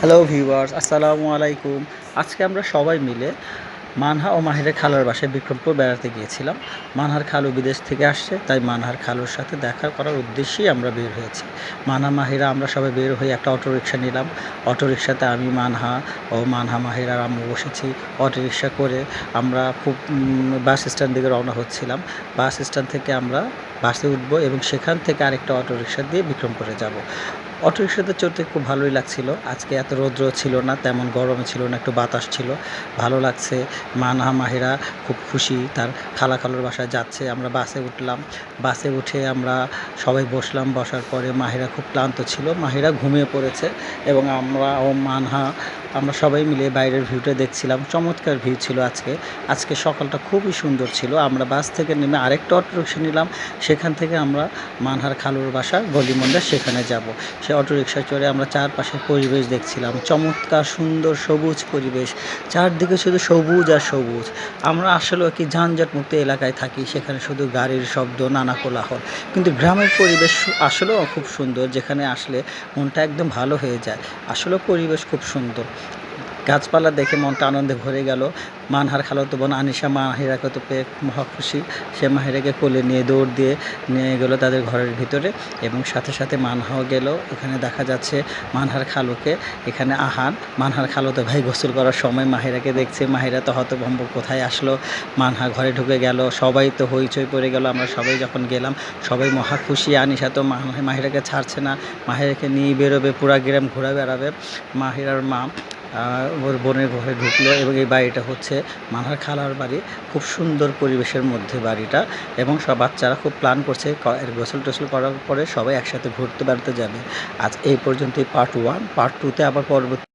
Hello viewers আসসালামু আলাইকুম। আজকে আমরা সবাই মিলে মানহা ও মাহিরের খালার বাসায় বিক্রমপুর বেড়াতে গিয়েছিলাম। মানহার খালু বিদেশ থেকে আসছে, তাই মানহার খালুর সাথে দেখা করার উদ্দেশ্যেই আমরা বের হয়েছি। মানহা, মাহিরা, আমরা সবাই বের হয়ে একটা অটো রিক্সা নিলাম। অটো রিক্সাতে আমি, মানহা ও মানহা, মাহিরা আমরা বসেছি অটো রিক্সা করে আমরা খুব বাস স্ট্যান্ড দিকে রওনা হচ্ছিলাম। বাস স্ট্যান্ড থেকে আমরা বাসে উঠবো এবং সেখান থেকে আরেকটা অটো রিক্সা দিয়ে বিক্রমপুরে যাব। অটো রিক্সাতে চড়তে খুব ভালোই লাগছিল। আজকে এত রৌদ্র ছিল না, তেমন গরম ছিল না, একটু বাতাস ছিল। ভালো লাগছে। মানহা মাহেরা খুব খুশি, তার খালা খালুর বাসায় যাচ্ছে। আমরা বাসে উঠলাম। বাসে উঠে আমরা সবাই বসলাম। বসার পরে মাহেরা খুব ক্লান্ত ছিল। মাহেরা ঘুমিয়ে পড়েছে এবং আমরা ও মানহা আমরা সবাই মিলে বাইরের ভিউটা দেখছিলাম, চমৎকার ভিউ ছিল আজকে। আজকে সকালটা খুবই সুন্দর ছিল, আমরা বাস থেকে নেমে আরেকটা অটো রিক্সা নিলাম, সেখান থেকে আমরা মানহার খালুর বাসা গলিমন্ডা সেখানে যাব। সে অটো রিক্সায় চড়ে আমরা চারপাশের পরিবেশ দেখছিলাম, চমৎকার সুন্দর সবুজ পরিবেশ, চারদিকে শুধু সবুজ আর সবুজ। আমরা আসলে কি যানজট মুক্ত এলাকায় থাকি, সেখানে শুধু গাড়ির শব্দ, নানা কোলাহল, কিন্তু গ্রামের পরিবেশ আসলেও খুব সুন্দর, যেখানে আসলে মনটা একদম ভালো হয়ে যায়। আসলে পরিবেশ খুব সুন্দর। গাছপালা দেখে মনটা আনন্দে ভরে গেল। মানহার খালাতো বোন আনিশা মাহিরাকে তো পেয়ে মহা খুশি। সে মাহিরাকে কোলে নিয়ে দৌড় দিয়ে নিয়ে গেল তাদের ঘরের ভিতরে এবং সাথে সাথে মানহাও গেল। এখানে দেখা যাচ্ছে মানহার খালুকে এখানে আহান। মানহার খালু তো ভাই গোসল করার সময় মাহিরাকে দেখছে। মাহিরা তো হতভম্ব কোথায় আসলো? মানহা ঘরে ঢুকে গেল। সবাই তো হইচই পড়ে গেল। আমরা সবাই যখন গেলাম, সবাই মহা খুশি। আনিশা তো মাহিরাকে ছাড়ছে না। মাহিরাকে নিয়ে বেরোবে, পুরা গ্রাম ঘোরা বেড়াবে। মাহিরার মা ওর বোনের ঘরে ঢুকলো এবং এই বাড়িটা হচ্ছে মানার খালার বাড়ি। খুব সুন্দর পরিবেশের মধ্যে বাড়িটা এবং সব বাচ্চারা খুব প্ল্যান করছে গোসল টোসল করার পরে সবাই একসাথে ঘুরতে বেড়াতে যাবে। আজ এই পর্যন্তই পার্ট ওয়ান পার্ট টুতে আবার পরবর্তী